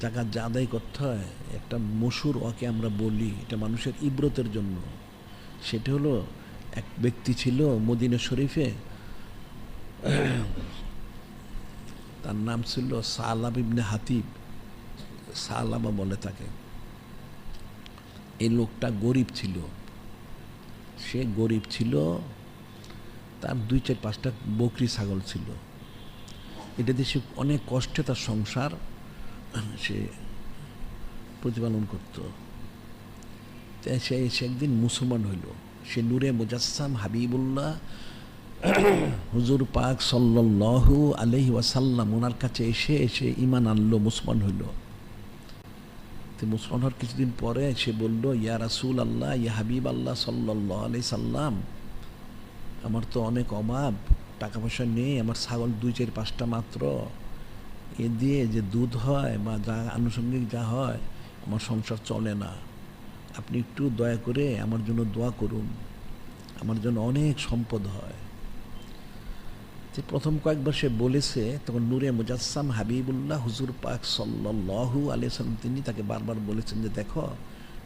জাকাত যা আদায় করতে হয়, একটা মসুর ওকে আমরা বলি, এটা মানুষের ইব্রতের জন্য। সেটা হলো এক ব্যক্তি ছিল মদিনা শরীফে, তার নাম ছিল সালাব ইবনে হাতিব। সালাবা বলে তাকে। এই লোকটা গরিব ছিল। সে গরিব ছিল, তার দুই চার পাঁচটা বকরি ছাগল ছিল। এটা দিয়ে সে অনেক কষ্টে তার সংসার। সে প্রতিপালন করত। সে সে একদিন মুসলমান হইল। সে নূরে মুজাসসাম হাবিবুল্লাহ হুজুর পাক সাল্লাল্লাহু আলহি ওয়াসাল্লাম ওনার কাছে এসে এসে ইমান আনলো, মুসলমান হইল। তো মুসলমান হওয়ার কিছুদিন পরে সে বলল, ইয়া রাসুল আল্লাহ ইয়া হাবিব আল্লাহ সাল্লাহ আলি সাল্লাম, আমার তো অনেক অভাব, টাকা পয়সা নেই, আমার ছাগল দুই চার পাঁচটা মাত্র এ দিয়ে যে দুধ হয় বা যা আনুষঙ্গিক যা হয়, আমার সংসার চলে না। আপনি একটু দয়া করে আমার জন্য দোয়া করুন। আমার জন্য অনেক সম্পদ হয়। যে প্রথম কয়েকবার সে বলেছে, তখন নূরে মুজাসসাম হাবিবুল্লাহ হুজুর পাক সাল্লাহু আলিয়াল্লাম তিনি তাকে বারবার বলেছেন যে, দেখো,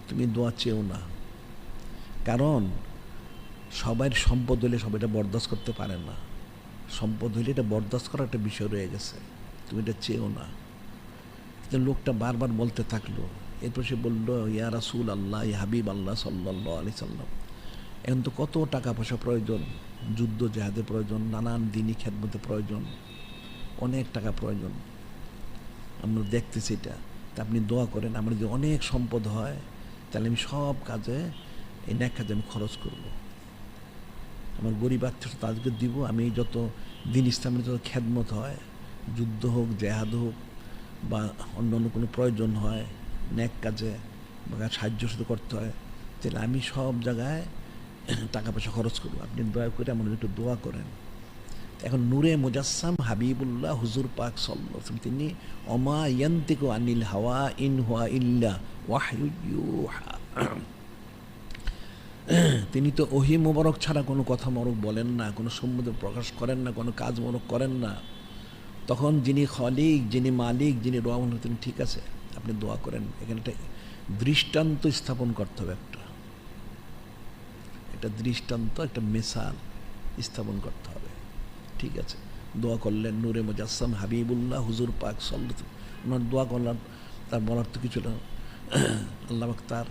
তুমি দোয়া চেও না। কারণ সবার সম্পদ হলে সবাই এটা বরদাস্ত করতে পারে না। সম্পদ হলে এটা বরদাস্ত করার একটা বিষয় রয়ে গেছে। তুমি এটা চেও না। কিন্তু লোকটা বারবার বলতে থাকল। এরপর সে বলল, ইয়া রাসুল আল্লাহ হাবিব আল্লাহ সাল্লাহ আলি সাল্লাম, এখন তো কত টাকা পয়সা প্রয়োজন যুদ্ধ জেহাদের প্রয়োজন, নানান দিনই খেদমতে প্রয়োজন, অনেক টাকা প্রয়োজন। আমরা দেখতেছি এটা। তা আপনি দোয়া করেন, আমার যদি অনেক সম্পদ হয়, তাহলে আমি সব কাজে, এই ন্যাক কাজে আমি খরচ করব। আমার গরিব আত্মীয় তাদেরকে দিব, আমি যত দিন ইসলামের যত খেদমত হয় যুদ্ধ হোক, জেহাদ হোক বা অন্য অন্য কোনো প্রয়োজন হয়, ন্যাক কাজে বা সাহায্য শুধু করতে হয়, তাহলে আমি সব জায়গায় টাকা পয়সা খরচ করব। আপনি দয়া করে আমার একটু দোয়া করেন। এখন নূরে মুজাসসাম হাবিবুল্লাহ হুজুর পাক সাল্লাম তিনি অমা ইয়ান্তিকু আনিল হাওয়া ইন হুয়া ইল্লা ওয়াহয়ুহা তিনি তো ওহি মোবারক ছাড়া কোনো কথা মরক বলেন না, কোনো সম্বোধন প্রকাশ করেন না, কোনো কাজ মরক করেন না। তখন যিনি খলিক, যিনি মালিক, যিনি রহমান তিনি ঠিক আছে, আপনি দোয়া করেন। এখানে একটা দৃষ্টান্ত স্থাপন করতে হবে একটা। একটা দৃষ্টান্ত, একটা মেসাল স্থাপন করতে হবে। ঠিক আছে? দোয়া করলেন নূরে মুজাসসাম হাবিবুল্লাহ, হুজুর পাক সল্লত ওনার দোয়া করলাম তার বলার তো কিছু না আল্লাহ তার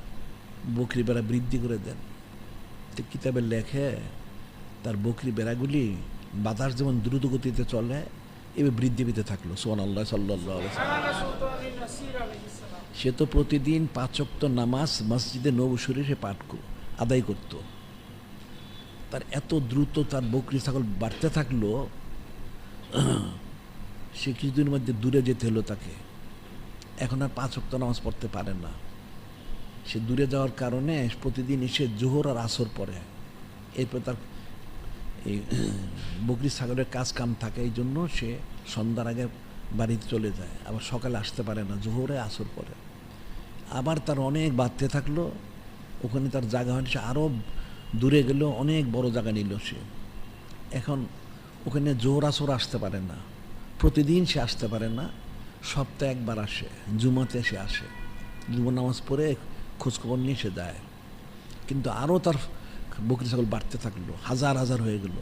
বকরি বেড়া বৃদ্ধি করে দেন। তো কিতাবে লেখে, তার বকরি বেড়াগুলি বাতাস যেমন দ্রুত গতিতে চলে এবার বৃদ্ধি পেতে থাকল। সোহান আল্লাহ সাল্লাহ সে তো প্রতিদিন পাঁচক্ত নামাজ মসজিদে নবসরে সে পাঠ আদায় করতো। তার এত দ্রুত তার বকরি ছাগল বাড়তে থাকল সে কিছুদিনের মধ্যে দূরে যেতে হলো তাকে। এখন আর পাঁচ অক্ত নামাজ পড়তে পারে না। সে দূরে যাওয়ার কারণে প্রতিদিন এসে জোহর আর আসর পড়ে। এরপর তার এই বকরি ছাগলের কাজ কাম থাকে এই জন্য সে সন্ধ্যার আগে বাড়িতে চলে যায়। আবার সকালে আসতে পারে না, জোহরে আসর পরে আবার তার অনেক বাড়তে থাকল, ওখানে তার জায়গা হয়নি, সে আরও দূরে গেলেও অনেক বড় জায়গা নিল সে। এখন ওখানে জোর আসর আসতে পারে না, প্রতিদিন সে আসতে পারে না, সপ্তাহে একবার আসে, জুমাতে সে আসে। জুমা নামাজ পড়ে খোঁজখবর নিয়ে সে যায়। কিন্তু আরও তার বকরি ছাগল বাড়তে থাকল, হাজার হাজার হয়ে গেল,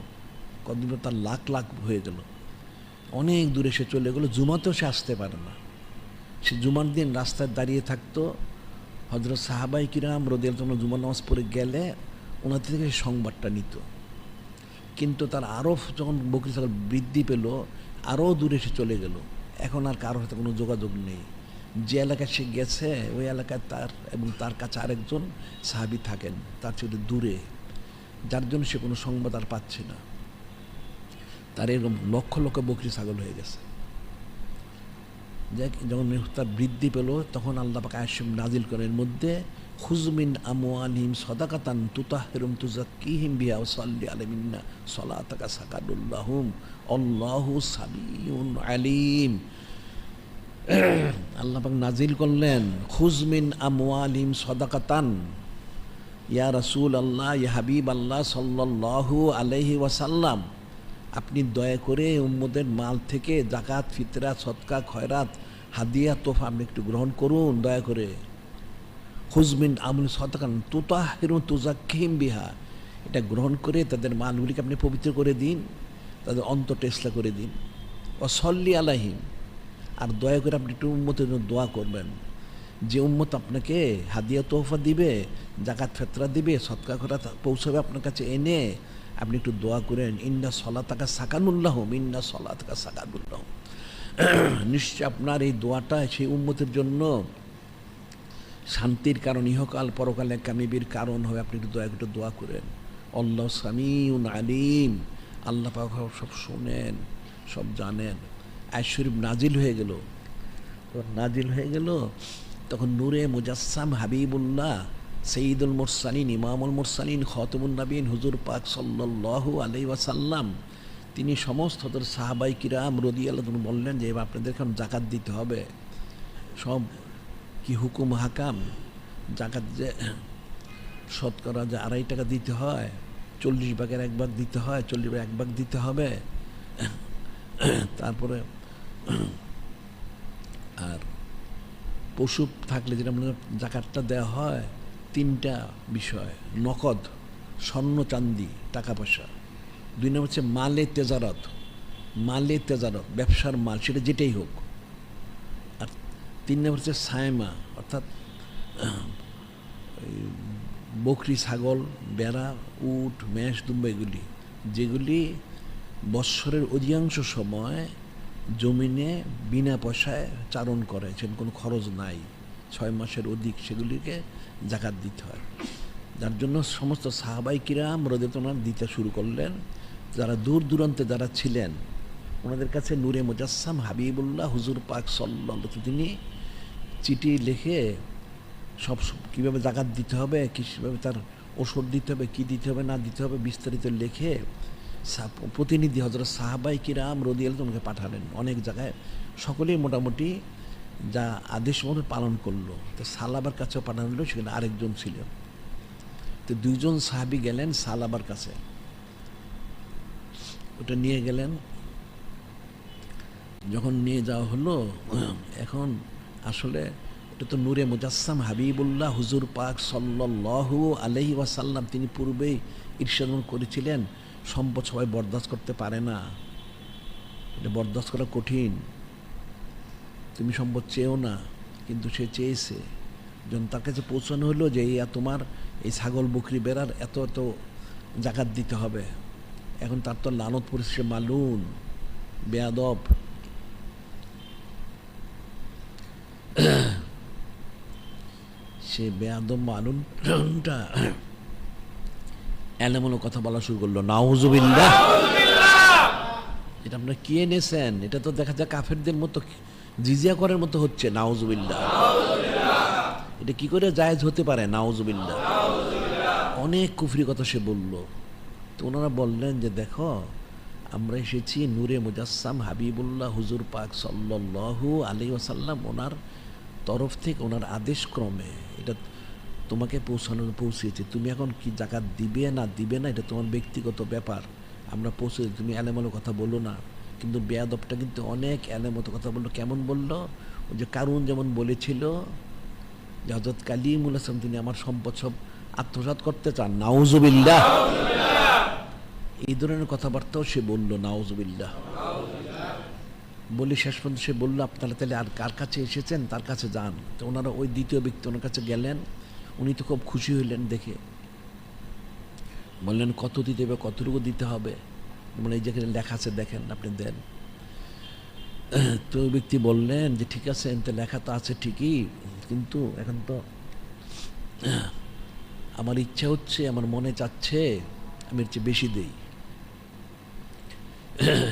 কতদিন তার লাখ লাখ হয়ে গেল। অনেক দূরে সে চলে গেলো, জুমাতেও সে আসতে পারে না। সে জুমার দিন রাস্তায় দাঁড়িয়ে থাকতো হজরত সাহাবাই কিরাম রদিয়াল জুমা নামাজ পড়ে গেলে ওনার থেকে সে সংবাদটা নিত। কিন্তু তার আরও যখন বকরি ছাগল বৃদ্ধি পেল আরও দূরে সে চলে গেল। এখন আর কারোর সাথে কোনো যোগাযোগ নেই। যে এলাকায় সে গেছে, ওই এলাকায় তার এবং তার কাছে আরেকজন সাহাবি থাকেন, তার চেয়ে দূরে। যার জন্য সে কোনো সংবাদ আর পাচ্ছে না। তার এরকম লক্ষ লক্ষ বকরি ছাগল হয়ে গেছে। যাক, যখন তার বৃদ্ধি পেল, তখন আল্লাহ পাক আয়সম নাজিল করেন মধ্যে খুজমিন আমওয়ালিম সদাকাতান তুতাহিরুম তুজাক্কিহিম বিহা সাল্লি আলামিন্না সলাতাকা সাকাদুল্লাহুম আল্লাহু সাবিউন আলিম। আল্লাহ পাক নাজিল করলেন খুজমিন আমওয়ালিম সদাকাতান ইয়া রাসূল আল্লাহ ইয়া হাবিব আল্লাহ সাল্লাল্লাহু আলাইহি ওয়াসাল্লাম, আপনি দয়া করে উম্মদের মাল থেকে জাকাত ফিতরা সৎকা খয়রাত, হাদিয়া, তোফা আপনি একটু গ্রহণ করুন, দয়া করে। হুজমিন আমুল সতকান তুতা হিরুন তুজাকিম বিহা, এটা গ্রহণ করে তাদের মালগুলিকে আপনি পবিত্র করে দিন, তাদের অন্তর টেসলা করে দিন। ও সল্লি আলাহিম আর দয়া করে আপনি একটু উম্মতের জন্য দোয়া করবেন। যে উম্মত আপনাকে হাদিয়া তোহফা দিবে জাকাত ফেতরা দিবে সৎকা করা পৌঁছাবে আপনার কাছে এনে আপনি একটু দোয়া করেন, ইন্না সলা তাকা সাকানুল্লাহ ইন্না সলা তাকা সাকানুল্লাহ নিশ্চয় আপনার এই দোয়াটা সেই উম্মতের জন্য শান্তির কারণ, ইহকাল পরকালে কামিবির কারণ হবে আপনি একটু দয়া একটু দোয়া করেন। আল্লাহ সামিউন আলিম। আল্লাহ পাক সব শোনেন, সব জানেন। আয়শরীফ নাজিল হয়ে গেল। নাজিল হয়ে গেল। তখন নূরে মুজাসসাম হাবিবুল্লাহ সঈদুল মোরসালিন, ইমামুল মোরসালিন খতমুল নবীন, হুজুর পাক সাল্লাল্লাহু আলাই ওয়াসাল্লাম, তিনি সমস্ত তোর সাহাবাই কিরাম রদি আল্লাহ বললেন যে, এবার আপনাদের এখন জাকাত দিতে হবে। সব কি হুকুম হাকাম? জাকাত যে শতকরা যে আড়াই টাকা দিতে হয়, চল্লিশ ভাগের এক ভাগ দিতে হয়, চল্লিশ ভাগ এক ভাগ দিতে হবে। তারপরে আর পশু থাকলে যেটা মানে জাকাতটা দেওয়া হয়, তিনটা বিষয়। নকদ, স্বর্ণ, চান্দি, টাকা, পয়সা। দুই নম্বর হচ্ছে মালে তেজারত। মালে তেজারত, ব্যবসার মাল, সেটা যেটাই হোক। আর তিন নম্বর হচ্ছে সায়মা, অর্থাৎ বকরি, ছাগল, বেড়া, উট, মেষ, দুম্বা, এগুলি। যেগুলি বৎসরের অধিকাংশ সময় জমিনে বিনা পয়সায় চারণ করে সেরকম কোনো খরচ নাই। ছয় মাসের অধিক সেগুলিকে জাকাত দিতে হয়। যার জন্য সমস্ত সাহাবাই কিরাম রোদেতনার দিতে শুরু করলেন। যারা দূর দূরান্তে যারা ছিলেন, ওনাদের কাছে নূরে মুজাসসাম হাবিবুল্লাহ হুজুর পাক সাল্লাহ তিনি চিঠি লিখে সব কীভাবে জাকাত দিতে হবে, কীভাবে তার ওষুধ দিতে হবে, কী দিতে হবে, না দিতে হবে, বিস্তারিত লিখে প্রতিনিধি হজরত সাহাবাই কিরাম রদিয়াল তোমাকে পাঠালেন। অনেক জায়গায় সকলেই মোটামুটি যা আদেশ মতো পালন করল, তো সালাবার কাছেও পাঠানো হলো, সেখানে আরেকজন ছিলেন। তো দুইজন সাহাবি গেলেন সালাবার কাছে। ওটা নিয়ে গেলেন। যখন নিয়ে যাওয়া হলো, এখন আসলে এটা তো নূরে মুজাসসাম হাবিবুল্লাহ হুজুর পাক সাল্লাল্লাহু আলহি ওয়াসাল্লাম, তিনি পূর্বেই ঈর্ষাদন করেছিলেন সম্পদ সবাই বরদাস্ত করতে পারে না। এটা বরদাস্ত করা কঠিন। তুমি সম্পদ চেয়েও না, কিন্তু সে চেয়েছে। যখন তার কাছে পৌঁছানো হলো যে ইয়া তোমার এই ছাগল বকরি বেড়ার এত এত জাকাত দিতে হবে। এখন তার তো পড়েছে, সে মালুন বেয়াদব। সে বেয়াদব মালুনটা এলেমনো কথা বলা শুরু করল। নাউজুবিল্লাহ। এটা আপনারা কি এনেছেন এটা তো দেখা যায় কাফেরদের মতো, জিজিয়া করার মতো হচ্ছে। নাউজুবিল্লাহ। এটা কি করে জায়েজ হতে পারে? নাউজুবিল্লাহ। অনেক কুফরি কথা সে বলল। তো ওনারা বললেন যে, দেখো, আমরা এসেছি নূরে মুজাসসাম হাবিবুল্লাহ হুজুর পাক সাল্লাল্লাহু আলাইহি ওয়াসাল্লাম ওনার তরফ থেকে, ওনার আদেশ ক্রমে এটা তোমাকে পৌঁছানো পৌঁছেছে তুমি এখন কি জাকাত দিবে না দিবে না, এটা তোমার ব্যক্তিগত ব্যাপার। আমরা পৌঁছে তুমি এলেমতো কথা বলল না। কিন্তু বেয়াদবটা কিন্তু অনেক এলেমতো কথা বলল। কেমন বলল? ওই যে কারুন যেমন বলেছিল যে হজরত কালিমুল হাসান, তিনি আমার সম্পদ সব আত্মসাত করতে চান। নাউজুবিল্লাহ। এই ধরনের কথাবার্তাও সে বলল, নাউজুবিল্লাহ। বলে শেষ পর্যন্ত সে বলল, আপনারা তাহলে আর কার কাছে এসেছেন? তার কাছে যান। তো ওনারা ওই দ্বিতীয় ব্যক্তি ওনার কাছে গেলেন। উনি তো খুব খুশি হইলেন দেখে। বললেন, কত দিতে হবে, কতটুকু দিতে হবে? মানে এই যেখানে লেখা আছে, দেখেন, আপনি দেন। তো ব্যক্তি বললেন যে, ঠিক আছে, এতে লেখা তো আছে ঠিকই, কিন্তু এখন তো আমার ইচ্ছা হচ্ছে, আমার মনে চাচ্ছে, আমি এর চেয়ে বেশি দেই।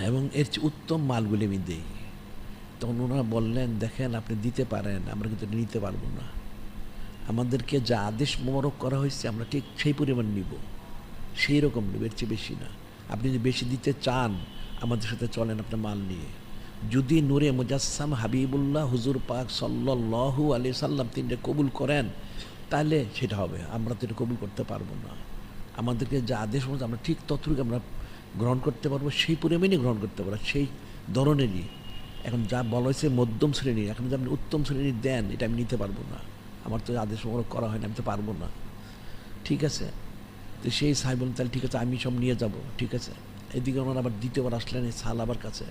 এবং এর চেয়ে উত্তম মালগুলি আমি দেই। তখন ওনারা বললেন, দেখেন, আপনি দিতে পারেন, আমরা কিন্তু নিতে পারব না। আমাদেরকে যা আদেশ মোবারক করা হয়েছে, আমরা ঠিক সেই পরিমাণ নিব। সেই রকম নেব, এর চেয়ে বেশি না। আপনি যদি বেশি দিতে চান, আমাদের সাথে চলেন আপনার মাল নিয়ে। যদি নূরে মুজাসসাম হাবিবুল্লাহ হুজুর পাক সাল্লাহু আলি সাল্লাম তিনটে কবুল করেন, তাহলে সেটা হবে। আমরা তো এটা কবুল করতে পারব না। আমাদেরকে যা আদেশ মতো আমরা ঠিক ততটুকু আমরা গ্রহণ করতে পারব, সেই পরিমাণই গ্রহণ করতে পারব। সেই ধরনেরই। এখন যা বলা হয়েছে মধ্যম শ্রেণির এখন যদি আপনি উত্তম শ্রেণির দেন, এটা আমি নিতে পারব না। আমার তো আদেশ সংগ্রহ করা হয় না, আমি তো পারব না। ঠিক আছে? তো সেই সাহেব বললেন, তাহলে ঠিক আছে, আমি সব নিয়ে যাব। ঠিক আছে? এদিকে ওনার আবার দ্বিতীয়বার আসলেন এই সাল আবার কাছে।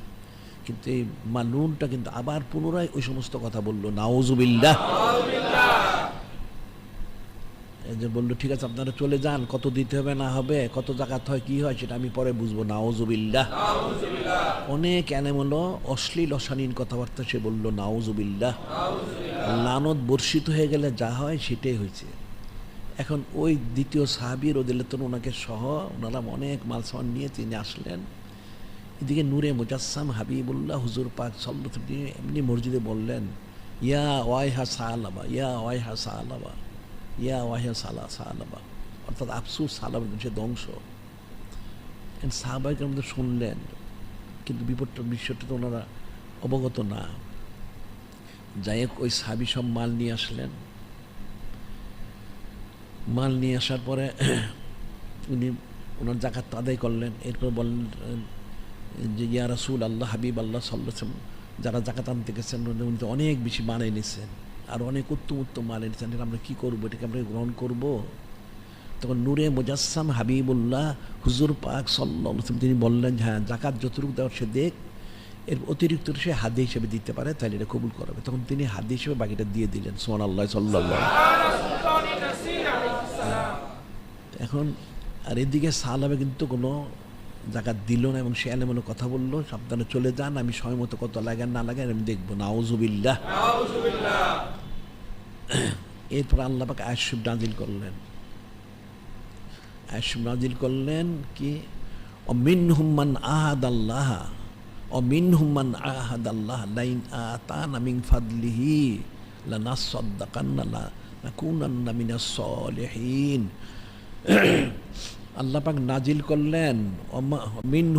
কিন্তু এই মালুনটা কিন্তু আবার পুনরায় ওই সমস্ত কথা বলল নাওজুবিল্লাহ এই যে বলল, ঠিক আছে, আপনারা চলে যান, কত দিতে হবে, না হবে, কত জাকাত হয়, কি হয়, সেটা আমি পরে বুঝব। নাওজুবিল্লাহ অনেক এনে এলেমলো অশ্লীল, অশালীন কথাবার্তা সে বলল নাওজুবিল্লাহ লানত বর্ষিত হয়ে গেলে যা হয় সেটাই হয়েছে। এখন ওই দ্বিতীয় সাহাবির ওদিলেতন ওনাকে সহ ওনারা অনেক মাল সামান নিয়ে তিনি আসলেন। এদিকে নূরে মুজাসসাম হাবিবুল্লাহ হুজুর পাক সল্লত এমনি মসজিদে বললেন, ইয়া ওয়াইহা সালাবা ইয়া ওয়াইহা সালাবা ইয়া ওয়াই হা সালা সালাবা অর্থাৎ আফসুস সালাবা সে ধ্বংস। সাহাবাহিকের মধ্যে শুনলেন, কিন্তু বিপদটা বিষয়টা তো ওনারা অবগত না। যাই হোক, ওই সাহাবি সব মাল নিয়ে আসলেন। মাল নিয়ে আসার পরে উনি ওনার জাকাত আদায় করলেন। এরপর বললেন, যে ইয়া রাসুল আল্লাহ হাবিব আল্লাহ সাল্লাম যারা জাকাত আনতে গেছেন উনি- তো অনেক বেশি মাল এনেছেন আর অনেক উত্তম উত্তম মাল এনেছেন এটা আমরা কী করব? এটাকে আমরা গ্রহণ করব? তখন নূরে মুজাসসাম হাবিবুল্লাহ হুজুর পাক সাল্লাম তিনি বললেন হ্যাঁ জাকাত যতটুকু দেওয়ার সে দেখ। এর অতিরিক্ত সে হাদি হিসেবে দিতে পারে, তাহলে এটা কবুল করাবে। তখন তিনি হাদি হিসেবে বাকিটা দিয়ে দিলেন সোমান আল্লাহ সাল্লাহ এখন, আর এদিকে সালাবে কিন্তু কোনো জাকাত দিল না এবং সে এমন কথা বলল, সাবধানে চলে যান, আমি সময় মতো কত লাগান, না লাগান, আমি দেখব। নাউজুবিল্লাহ। এরপর আল্লাহ পাক আয়সুব নাজিল করলেন। আয়সুব নাজিল করলেন কি? অমিন হুম্মান আহাদ আল্লাহ অমিন লাইন ফাদলিহি নাজিল করলেন মিন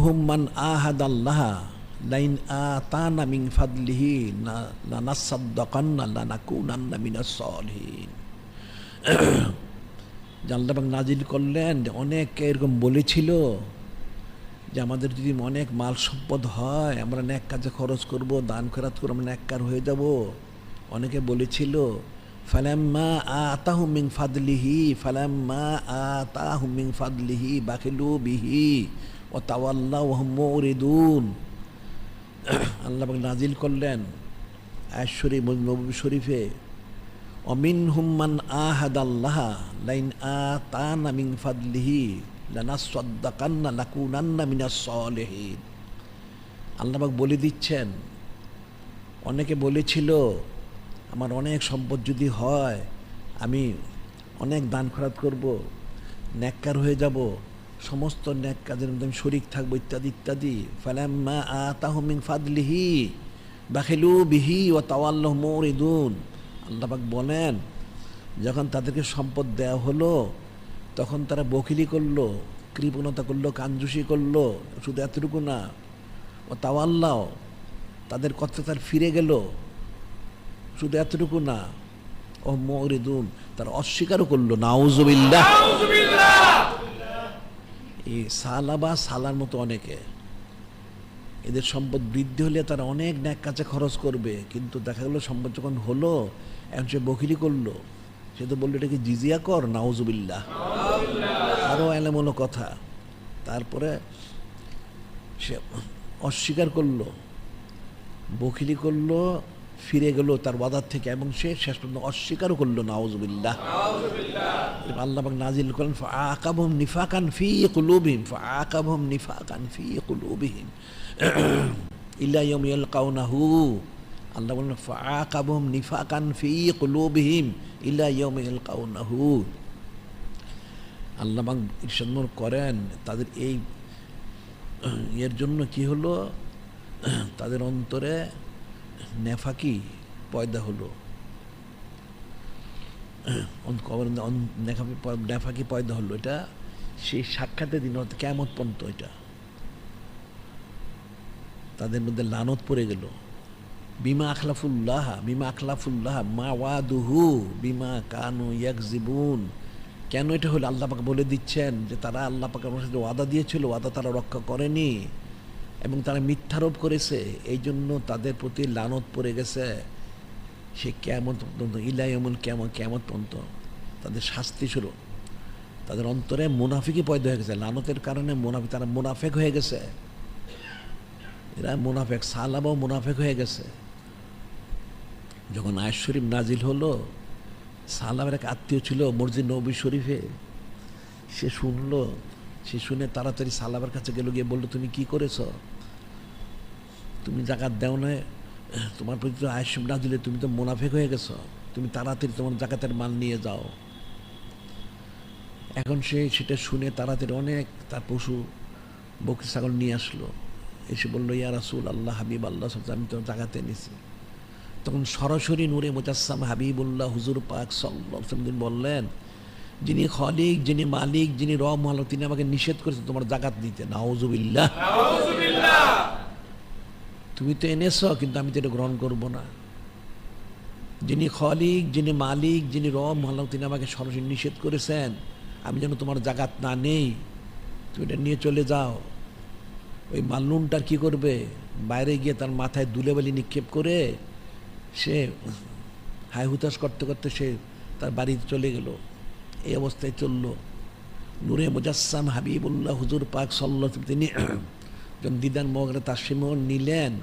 আহাদ আল্লাহ লাইন আতানা ফাদলিহি সলিহিন. যে আল্লাহ নাজিল করলেন অনেক এরকম বলেছিল যে আমাদের যদি অনেক মাল সম্পদ হয়, আমরা ন্যাক কাজে খরচ করব, দান খেরাত করে আমরা ন্যাক্কার হয়ে যাব। অনেকে বলেছিল, ফালাম্মা আতাহু মিন ফাদলিহি, ফালাম্মা আতাহু মিন ফাদলিহি বাকিলু বিহি ও তাওয়াল্লাহ ওয়াহুম মুরিদুন আল্লাহ নাজিল করলেন আয়শ্বরী নবী শরীফে অমিন হুম্মান আহাদ আল্লাহ লাইন আ তানা মিন ফাদলিহি লানাসাদ্দাকান্না লাকুনান্না মিনাস সলিহিন। আল্লাহ পাক বলে দিচ্ছেন, অনেকে বলেছিল, আমার অনেক সম্পদ যদি হয়, আমি অনেক দান খরাত করব ন্যাক্কার হয়ে যাব, সমস্ত ন্যাক কাজের মধ্যে আমি শরিক থাকব, ইত্যাদি ইত্যাদি। ফালাম্মা আতাহমিন ফাদলিহি, বাখিলু বিহি ও তাওয়াল্লাহ মরিদুন। আল্লাপাক বলেন, যখন তাদেরকে সম্পদ দেওয়া হলো তখন তারা বকিলি করল, কৃপণতা করল কাঞ্জুসি করল, শুধু এতটুকু না, ও তাওয়াল্লাও, তাদের কথা তার ফিরে গেল, শুধু এতটুকু না, ও মরিদুন, তার অস্বীকারও করল, নাউজুবিল্লাহ। এই সালা বা সালার মতো অনেকে, এদের সম্পদ বৃদ্ধি হলে তারা অনেক ন্যাক কাছে খরচ করবে, কিন্তু দেখা গেলো সম্পদ যখন হলো, এখন সে বকিরি করল, সে তো বলল, এটা কি জিজিয়া কর? নাউজুবিল্লাহ। আরও এলেমনো কথা। তারপরে সে অস্বীকার করল, বকিলি করল, ফিরে গেল তার ওয়াদার থেকে এবং সে শেষ পর্যন্ত অস্বীকারও করল, নাউজুবিল্লাহ। আল্লাহ নাজিল করেন, ফাআকাবহুম নিফাকান ফি কুলুবিহিম, ফাআকাবহুম নিফাকান ফি কুলুবিহিম। ইল্লা ইয়াউম ইয়ালকাউনাহু, আল্লাহ বলেন, ফাআকাবহুম নিফাকান ফি কুলুবিহিম ইল্লা ইয়াউম ইয়ালকাউনাহু আল্লাহ করেন, তাদের এই এর জন্য কি হলো? তাদের অন্তরে নেফাকি পয়দা হলো। নেফাকি পয়দা হলো। এটা সেই সাক্ষাতের দিন, অর্থাৎ কেমত পর্যন্ত এটা। তাদের মধ্যে লানত পড়ে গেল। বিমা আখলাফুল্লাহ বিমা আখলাফুল্লাহ, মা ওয়াদুহু, বিমা কানু ইয়াকজিবুন। কেন এটা হলো আল্লাহ পাকে বলে দিচ্ছেন যে তারা আল্লাহ পাকে আমার সাথে ওয়াদা দিয়েছিল, ওয়াদা তারা রক্ষা করেনি এবং তারা মিথ্যারোপ করেছে। এই জন্য তাদের প্রতি লানত পড়ে গেছে। সে কেমন পর্যন্ত ইলাইমুল কেমন কেমন পর্যন্ত তাদের শাস্তি শুরু তাদের অন্তরে মুনাফিকই পয়দা হয়ে গেছে। লানতের কারণে মুনাফিক, তারা মুনাফেক হয়ে গেছে। এরা মুনাফেক সালাবাও মুনাফেক হয়ে গেছে। যখন আয়েশ শরীফ নাজিল হলো সালামের এক আত্মীয় ছিল মসজিদ নবী শরীফে। সে শুনলো, সে শুনে তাড়াতাড়ি সালামের কাছে গেল, গিয়ে বলল, তুমি কি করেছ? তুমি জাকাত দেও না তোমার প্রতি আয়েশ না দিলে তুমি তো মুনাফেক হয়ে গেছো। তুমি তাড়াতাড়ি তোমার জাকাতের মাল নিয়ে যাও। এখন সে সেটা শুনে তাড়াতাড়ি অনেক তার পশু, বকরি, ছাগল নিয়ে আসলো। এসে বলল, ইয়া রাসুল আল্লাহ হাবিব আল্লাহ সব আমি তো জাগাতে এনেছি। তখন সরাসরি নূরে মোজাসসাম হাবিবুল্লাহ হুজুর পাক সাল্লাম বললেন যিনি খলিক যিনি মালিক যিনি রম আলো তিনি আমাকে নিষেধ করেছেন তোমার জাগাত দিতে। নাওজুবিল্লাহ তুমি তো এনেছ কিন্তু আমি তো এটা গ্রহণ করব না। যিনি খলিক যিনি মালিক যিনি রম আলো তিনি আমাকে সরাসরি নিষেধ করেছেন আমি যেন তোমার জাগাত না নেই। তুমি এটা নিয়ে চলে যাও। ওই মাল্লুনটার কি করবে? বাইরে গিয়ে তার মাথায় দুলেবালি নিক্ষেপ করে সে হাই হুতাশ করতে করতে সে তার বাড়িতে চলে গেল। এই অবস্থায় চলল। নূরে মুজাসসাম হাবিবুল্লাহ হুজুর পাক সাল্লাহ তিনি যখন দিদান মগরে তার সিমন নিলেন,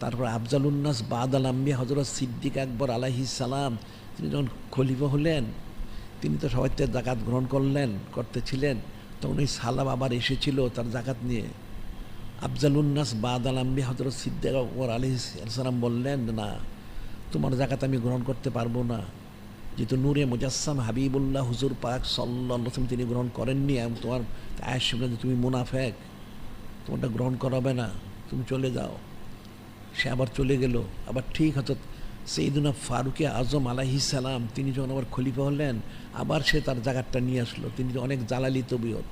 তারপর আফজালুন্নাস বাদ আল আম্বিয়া হজরত সিদ্দিক আকবর আলাহি সালাম, তিনি যখন খলিফা হলেন, তিনি তো সবাই জাকাত গ্রহণ করলেন, করতেছিলেন, তখন ওই সালাম আবার এসেছিল তার জাকাত নিয়ে। আফজালুন্নাস বাদ আল আম্বিয়া হজরত সিদ্দিক আকবর আলি সালাম বললেন, না তোমার জাকাত আমি গ্রহণ করতে পারব না। যেহেতু নূরে মুজাসসাম হাবিবুল্লাহ হুজুর পাক সাল্লাম তিনি গ্রহণ করেননি এবং তোমার যে তুমি মুনাফেক, তোমারটা গ্রহণ করাবে না, তুমি চলে যাও। সে আবার চলে গেল। আবার ঠিক হয়তো সেইদিনা ফারুকে আজম আলাহি সালাম তিনি যখন আবার খলিফা হলেন, আবার সে তার জায়গাটা নিয়ে আসলো। তিনি অনেক জ্বালালি তবিয়ত।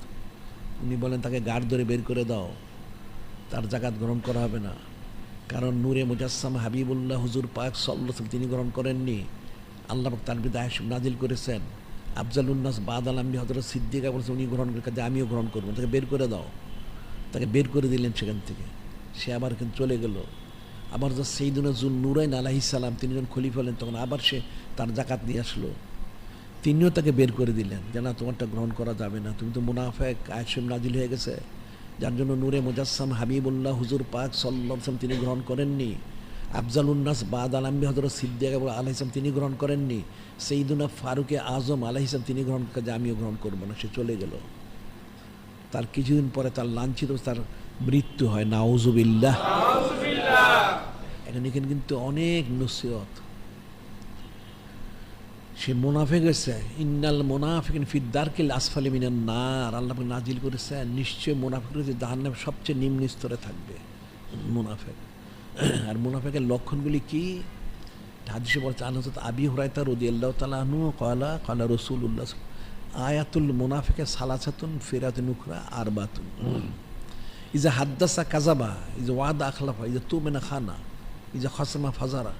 উনি বলেন, তাকে গাড় ধরে বের করে দাও। তার জাকাত গ্রহণ করা হবে না। কারণ নূরে মুজাসসাম হাবিবুল্লাহ হুজুর পাক সাল্লাম তিনি গ্রহণ করেননি। আল্লাহ তার আয়সব নাজিল করেছেন। আফজালুন্নাস বাদ আলমী হজরত সিদ্দিকা বলছেন উনি গ্রহণ করে কাজে আমিও গ্রহণ করব। তাকে বের করে দাও। তাকে বের করে দিলেন সেখান থেকে। সে আবার কিন্তু চলে গেল। আবার যা সেই সেইদিনা জুন নুরাইন আলাহি সালাম তিনি যখন খলিফ হলেন, তখন আবার সে তার জাকাত নিয়ে আসলো। তিনিও তাকে বের করে দিলেন। যে না তোমারটা গ্রহণ করা যাবে না। তুমি তো মুনাফেক আয়সম নাজিল হয়ে গেছে। যার জন্য নূরে মুজাসসাম হাবিবুল্লাহ হুজুর পাক সাল্লাম তিনি গ্রহণ করেননি। আফজাল উন্নাস বাদ আলাম্বি হজরত সিদ্দিক আলাইসলাম তিনি গ্রহণ করেননি। সেইদুনা ফারুকে আজম আলাইসলাম তিনি গ্রহণ করে যে আমিও গ্রহণ করব না সে চলে গেল। তার কিছুদিন পরে তার লাঞ্ছিত তার মৃত্যু হয় নাউজুবিল্লাহ। এখানে এখানে কিন্তু অনেক নসিহত। সে মোনাফেক হয়েছে ইন্নাল মোনাফিক ফিদ্দারকিল আসফালি মিনান নার। আল্লাহ নাজিল করেছে নিশ্চয় মোনাফিক রয়েছে জাহান্নাম সবচেয়ে নিম্ন স্তরে থাকবে মোনাফেক। আর মোনাফেকের লক্ষণগুলি কি? হাদিসে বলছে আনহত আবি হুরাইতা রদি আল্লাহ তালাহনু কয়লা কয়লা রসুল উল্লাহ আয়াতুল মোনাফেকের সালাসাতুন ফেরাত নুকরা আর বাতুন ইজা হাদ্দাসা কাজাবা ইজা ওয়াদা আখলাফা, ইজা তু মেনা খানা, ইজা খসমা ফাজারা।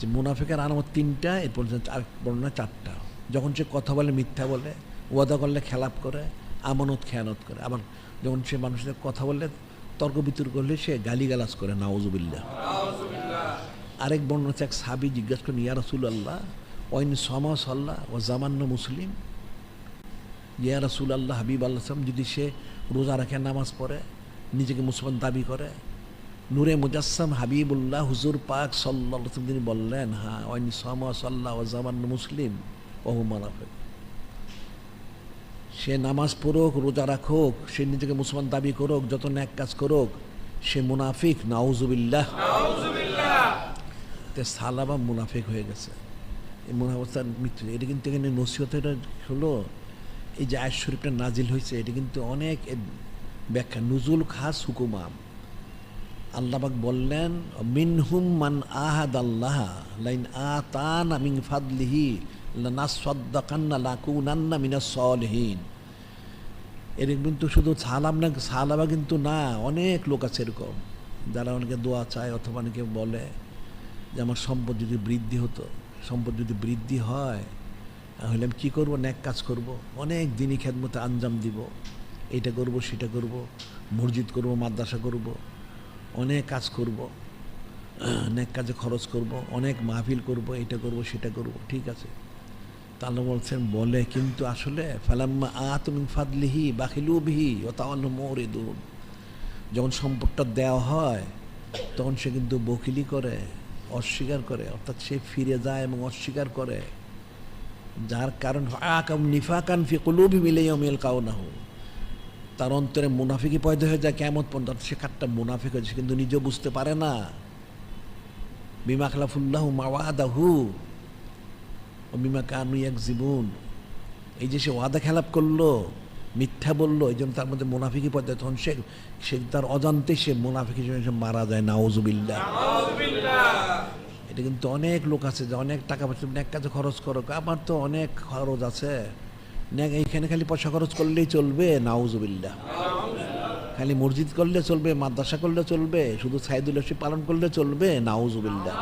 যে মুনাফিকের আনামত তিনটা এরপর আর বর্ণনা চারটা। যখন সে কথা বলে মিথ্যা বলে ওয়াদা করলে খেলাপ করে আমানত খেয়ানত করে। আবার যখন সে মানুষের কথা বললে তর্ক বিতর্ক করলে সে গালিগালাজ করে নাওজুবিল্লা আরেক বর্ণনা হচ্ছে এক সাবি জিজ্ঞাসা করেন ইয়া রসুল আল্লাহ ওয়াইন সমা সাল্লাহ ও জামান্য মুসলিম? ইয়া রসুল আল্লাহ হাবিব আল্লাহ যদি সে রোজা রাখে নামাজ পড়ে নিজেকে মুসলমান দাবি করে নূরে মুজাসসাম হাবিবুল্লাহ হুজুর পাক সাল্লাহ তিনি বললেন হ্যাঁ ওয়াইন সাল্লাহ ও মুসলিম, ওহু সে নামাজ পড়ুক, রোজা রাখুক, সে নিজেকে মুসলমান দাবি করুক, যত ন্যাক কাজ করুক, সে মুনাফিক, নাউজুবিল্লাহ। তে সালাবা মুনাফিক হয়ে গেছে। এই মুনাফার মৃত্যু, এটা কিন্তু এখানে নসিহতের হলো এই যে আয় শরীফটা নাজিল হয়েছে, এটা কিন্তু অনেক ব্যাখ্যা। নজুল খাস হুকুমাম আল্লাহবাক বললেন, মিনহুম মান আহাদ আল্লাহ লাইন আ তান মিন ফাদলিহি লানাসদ্দাকান্না লাকুনান্না মিনা সলহীন। এরকম কিন্তু শুধু সালাম না সালাবা কিন্তু না, অনেক লোক আছে এরকম। যারা অনেকে দোয়া চায় অথবা অনেকে বলে যে, আমার সম্পদ যদি বৃদ্ধি হতো, সম্পদ যদি বৃদ্ধি হয়, তাহলে আমি কী করব? ন্যাক কাজ করব। অনেক দিনই খেদমতে আঞ্জাম দিব। এটা করব, সেটা করব, মসজিদ করব, মাদ্রাসা করব। অনেক কাজ করব, অনেক কাজে খরচ করব, অনেক মাহফিল করব, এটা করব, সেটা করব, ঠিক আছে। তাহলে বলছেন, বলে কিন্তু আসলে, ফালাম্মা আতমিন ফাদলিহি বাখিলু বিহি ও তাহলে মরিদুন। যখন সম্পদটা দেওয়া হয়, তখন সে কিন্তু বকিলি করে, অস্বীকার করে, অর্থাৎ সে ফিরে যায় এবং অস্বীকার করে। যার কারণ, আকাম নিফাকান ফি কুলুবি মিলে অমিল কাউনাহু। তার অন্তরে মুনাফিকি পয়দা হয়ে যায় কেমন পর্যন্ত। সে কাঠটা মুনাফিক হয়েছে কিন্তু নিজেও বুঝতে পারে না। বিমা খালাফুল্লাহ মাওয়াদাহু ও বিমা কানু এক জীবন এই যে সে ওয়াদা খেলাপ করল মিথ্যা বলল এই জন্য তার মধ্যে মুনাফিকি পয়দা হয়। তখন সে সে তার অজান্তে সে মুনাফিক হিসেবে সে মারা যায় নাউজুবিল্লাহ। এটা কিন্তু অনেক লোক আছে যে অনেক টাকা পয়সা তুমি এক কাজে খরচ করো আমার তো অনেক খরচ আছে। নে- এইখানে খালি পয়সা খরচ করলেই চলবে, নাউজুবিল্লাহ। খালি মসজিদ করলে চলবে, মাদ্রাসা করলে চলবে, শুধু সাইদুল পালন করলে চলবে, নাউজুবিল্লাহ।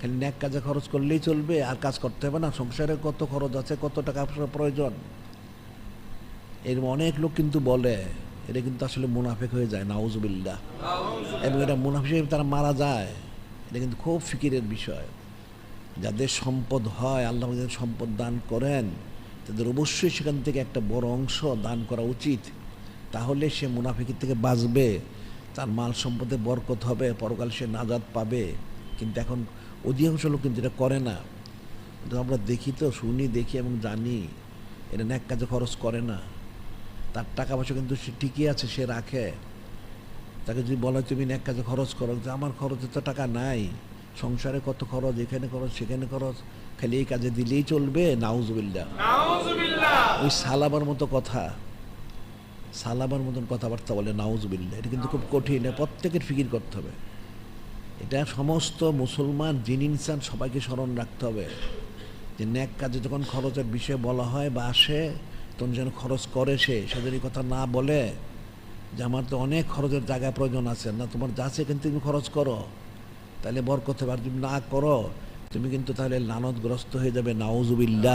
খালি ন্যাক কাজে খরচ করলেই চলবে, আর কাজ করতে হবে না, সংসারে কত খরচ আছে, কত টাকা প্রয়োজন। এর অনেক লোক কিন্তু বলে এটা কিন্তু আসলে মুনাফেক হয়ে যায়, নাউজুবিল্লাহ। এবং এটা মুনাফিক তারা মারা যায়। এটা কিন্তু খুব ফিকিরের বিষয়। যাদের সম্পদ হয়, আল্লাহ যাদের সম্পদ দান করেন, তাদের অবশ্যই সেখান থেকে একটা বড় অংশ দান করা উচিত। তাহলে সে মুনাফিকের থেকে বাঁচবে, তার মাল সম্পদে বরকত হবে, পরকাল সে নাজাদ পাবে। কিন্তু এখন অধিকাংশ লোক কিন্তু এটা করে না। আমরা দেখি তো, শুনি, দেখি এবং জানি এটা ন্যাক কাজে খরচ করে না। তার টাকা পয়সা কিন্তু সে ঠিকই আছে, সে রাখে। তাকে যদি বলা, তুমি এক কাজে খরচ করো আমার খরচে তো টাকা নাই। সংসারে কত খরচ এখানে খরচ সেখানে খরচ খালি এই কাজে দিলেই চলবে নাউজুবিল্লা ওই সালাবার মতো কথা সালাবার মতন কথাবার্তা বলে নাউজুবিল্লা এটা কিন্তু খুব কঠিন প্রত্যেকের ফিকির করতে হবে। এটা সমস্ত মুসলমান জিন ইনসান সবাইকে স্মরণ রাখতে হবে। যে ন্যাক কাজে যখন খরচের বিষয়ে বলা হয় বা আসে তখন যেন খরচ করে সে এই কথা না বলে যে আমার তো অনেক খরচের জায়গায় প্রয়োজন আছে না তোমার যা আছে কিন্তু তুমি খরচ করো। তাহলে বরকত হবে আর যদি না করো তুমি কিন্তু তাহলে লানতগ্রস্ত হয়ে যাবে নাউজুবিল্লাহ।